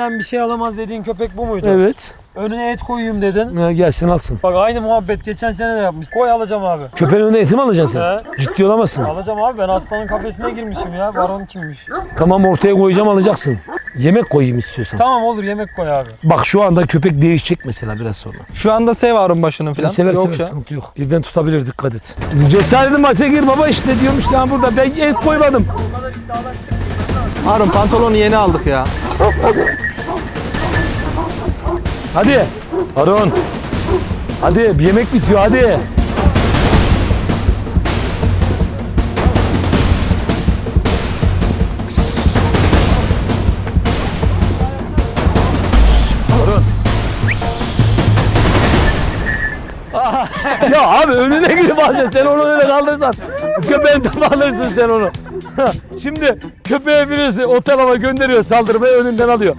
benden bir şey alamaz dediğin köpek bu muydu? Evet. Önüne et koyayım dedin. Ha, gelsin alsın. Bak aynı muhabbet geçen sene de yapmış. Koy alacağım abi. Köpeğin önüne eti mi alacaksın sen? He. Ciddi olamazsın. Alacağım abi ben aslanın kafesine girmişim ya. Baron kimmiş? Tamam ortaya koyacağım alacaksın. Yemek koyayım istiyorsan. Tamam olur yemek koy abi. Bak şu anda köpek değişecek mesela biraz sonra. Şu anda sev Harun başının falan. Sever Yok sever ya. sıkıntı yok. Birden tutabilir dikkat et. Cesaretli maça gir baba işte diyormuş lan burada. Ben et koymadım. Harun pantolonu yeni aldık ya. Hadi. Harun. Hadi bir yemek bitiyor hadi. Ya abi önüne gidip alacaksın. Sen onu öyle kaldırsan köpeğin tabi alırsın sen onu. Şimdi köpeğe birisi o tarafa gönderiyor saldırmaya önünden alıyor.